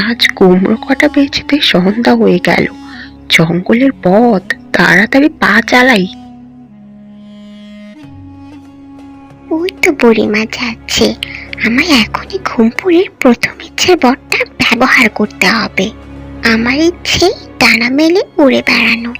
আজ কুমড়ো কটা বেচতে সন্ধ্যা হয়ে গেল। জঙ্গলের পথ তাড়াতাড়ি পা চালাই। ওই তো বুড়িমা যাচ্ছে। আমার এখনই ঘুমপুরের প্রথম ইচ্ছের বরটা ব্যবহার করতে হবে। আমার ইচ্ছে ডানা মেলে উড়ে বেড়ানো।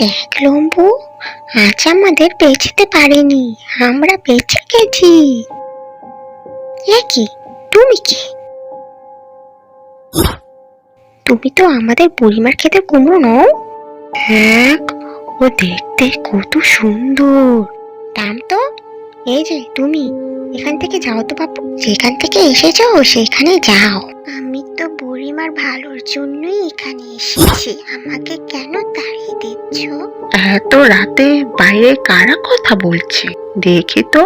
দেখ লম্বু, আজ আমাদের বেচতে পারেনি, আমরা বেঁচে গেছি। কি? তুমি কি? তুমি তো আমাদের বুড়িমার খেতে কুমড়ো নও। হ্যাঁ ও দেখতে কত সুন্দর। দাম তো? এই যে, তুমি। এখান থেকে যাও তো বাপু। যেখান থেকে এসেছ সেখানে যাও। বুড়িমার ভালোর জন্যই এখানে এসেছি। আমাকে কেন তাড়িয়ে দিচ্ছ এত রাতে বাইরে কারা কথা বলছে? দেখি তো।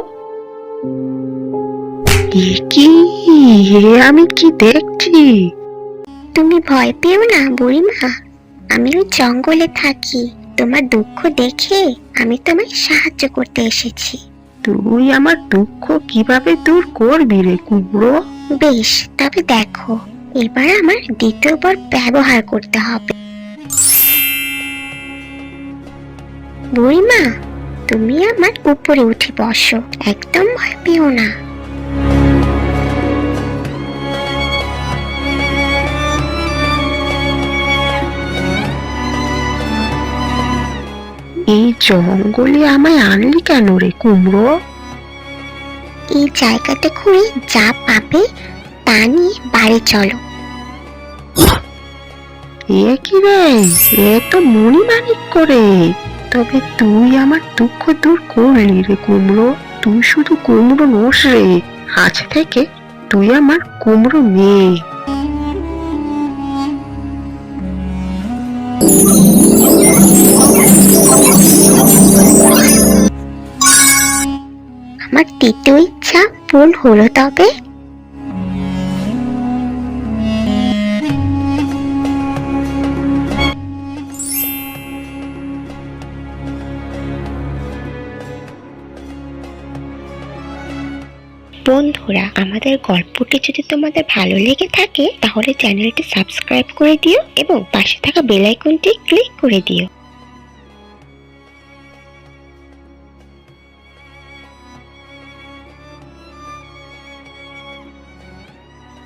এ কি এ আমি কি দেখছি? তুমি ভয় পেও না বুড়িমা। আমি ওই জঙ্গলে থাকি। তোমার দুঃখ দেখে আমি তোমায় সাহায্য করতে এসেছি। তুই আমার দুঃখ কীভাবে দূর করবি রে কুমড়ো বেশ তবে দেখো। এবার আমার দ্বিতীয়বার ব্যবহার করতে হবে। বুড়িমা তুমি আমার উপরে উঠে বসো। একদম ভয় পেও না। এই জঙ্গলে আমায় আনলি কেন রে কুমড়ো? এই জায়গাতে ঘুরে যা পাবে তা নিয়ে বাড়ি চলো। এ রে? এ তো মনি করে। তবে তুই আমার দুঃখ দূর করলি রে কুমড়ো। তুই শুধু কুমড়ো নোস রে। আজ থেকে তুই আমার কুমড়ো মেয়ে। আমার তৃতীয় ইচ্ছা পূরণ হলো তবে। বন্ধুরা, আমাদের গল্পটি যদি তোমাদের ভালো লেগে থাকে, তাহলে চ্যানেলটি সাবস্ক্রাইব করে দিও এবং পাশে থাকা বেলাইকনটি ক্লিক করে দিও।